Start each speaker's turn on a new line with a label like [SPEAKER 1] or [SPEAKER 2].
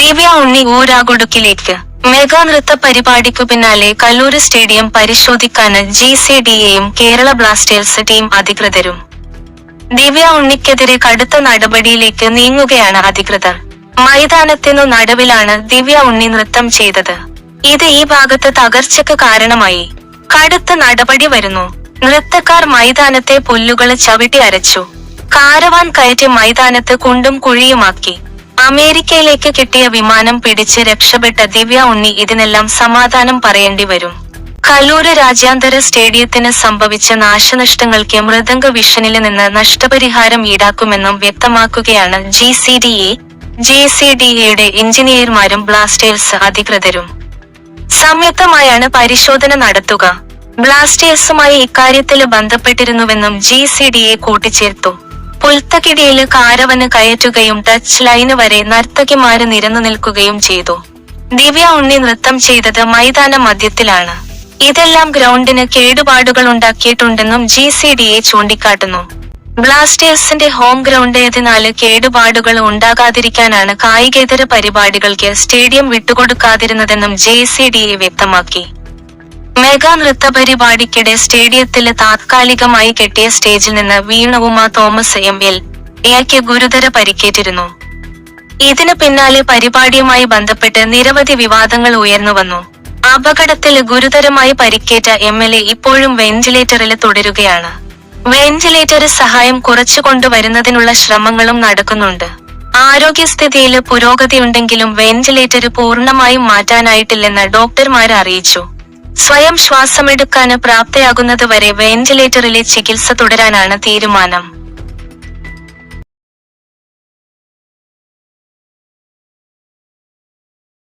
[SPEAKER 1] Divya Unni ഊരാകുടുക്കിലേക്ക് mega നൃത്ത പരിപാടിക്കു പിന്നാലെ കല്ലൂര് സ്റ്റേഡിയം പരിശോധിക്കാൻ ജി സി ഡിയെയും കേരള ബ്ലാസ്റ്റേഴ്സ് ടീം അധികൃതരും. ദിവ്യ ഉണ്ണിക്കെതിരെ കടുത്ത നടപടിയിലേക്ക് നീങ്ങുകയാണ് അധികൃതർ. മൈതാനത്തിനു നടുവിലാണ് ദിവ്യ ഉണ്ണി നൃത്തം ചെയ്തത്. ഇത് ഈ ഭാഗത്ത് തകർച്ചയ്ക്ക് കാരണമായി. കടുത്ത നടപടി വരുന്നു. നൃത്തക്കാർ മൈതാനത്തെ പുല്ലുകൾ ചവിട്ടി അരച്ചു. കാരവാൻ കയറ്റി മൈതാനത്ത് കുണ്ടും കുഴിയുമാക്കി. അമേരിക്കയിലേക്ക് കിട്ടിയ വിമാനം പിടിച്ച് രക്ഷപ്പെട്ട ദിവ്യ ഉണ്ണി ഇതിനെല്ലാം സമാധാനം പറയേണ്ടി വരും. കലൂര് രാജ്യാന്തര സ്റ്റേഡിയത്തിന് സംഭവിച്ച നാശനഷ്ടങ്ങൾക്ക് മൃദംഗ വിഷനിൽ നിന്ന് നഷ്ടപരിഹാരം ഈടാക്കുമെന്നും വ്യക്തമാക്കുകയാണ് G C D A. J C D എയുടെ എഞ്ചിനീയർമാരും ബ്ലാസ്റ്റേഴ്സ് അധികൃതരും. സംയുക്തമായാണ് പരിശോധന നടത്തുക. ബ്ലാസ്റ്റേഴ്സുമായി ഇക്കാര്യത്തിൽ ബന്ധപ്പെട്ടിരുന്നുവെന്നും ജി സി ഡി എ കൂട്ടിച്ചേർത്തു. പുൽത്തക്കിടിയിൽ കാരവന് കയറ്റുകയും ടച്ച് ലൈന് വരെ നർത്തകിമാര് നിരന്നു നിൽക്കുകയും ചെയ്തു. ദിവ്യ ഉണ്ണി നൃത്തം ചെയ്തത് മൈതാന മധ്യത്തിലാണ്. ഇതെല്ലാം ഗ്രൗണ്ടിന് കേടുപാടുകൾ ഉണ്ടാക്കിയിട്ടുണ്ടെന്നും ജി സി ഡി എ ചൂണ്ടിക്കാട്ടുന്നു. ബ്ലാസ്റ്റേഴ്സിന്റെ ഹോം ഗ്രൗണ്ട് ആയതിനാല് കേടുപാടുകൾ ഉണ്ടാകാതിരിക്കാനാണ് കായികേതര പരിപാടികൾക്ക് സ്റ്റേഡിയം വിട്ടുകൊടുക്കാതിരുന്നതെന്നും ജെ സി ഡി എ വ്യക്തമാക്കി. മെഗാ നൃത്ത പരിപാടിക്കിടെ സ്റ്റേഡിയത്തിൽ താത്കാലികമായി കെട്ടിയ സ്റ്റേജിൽ നിന്ന് വീണ ഉമ തോമസ് എം എൽ. എക്ക് ഗുരുതര പരിക്കേറ്റിരുന്നു. ഇതിന് പിന്നാലെ പരിപാടിയുമായി ബന്ധപ്പെട്ട് നിരവധി വിവാദങ്ങൾ ഉയർന്നു വന്നു. അപകടത്തിൽ ഗുരുതരമായി പരിക്കേറ്റ എം എൽ എ ഇപ്പോഴും വെന്റിലേറ്ററിൽ തുടരുകയാണ്. വെന്റിലേറ്റർ സഹായം കുറച്ചു കൊണ്ടുവരുന്നതിനുള്ള ശ്രമങ്ങളും നടക്കുന്നുണ്ട്. ആരോഗ്യസ്ഥിതിയിൽ പുരോഗതിയുണ്ടെങ്കിലും വെന്റിലേറ്റർ പൂർണമായും മാറ്റാനായിട്ടില്ലെന്ന് ഡോക്ടർമാർ അറിയിച്ചു. സ്വയം ശ്വാസമെടുക്കാൻ പ്രാപ്തയാകുന്നതുവരെ വെന്റിലേറ്ററിലെ ചികിത്സ തുടരാനാണ് തീരുമാനം.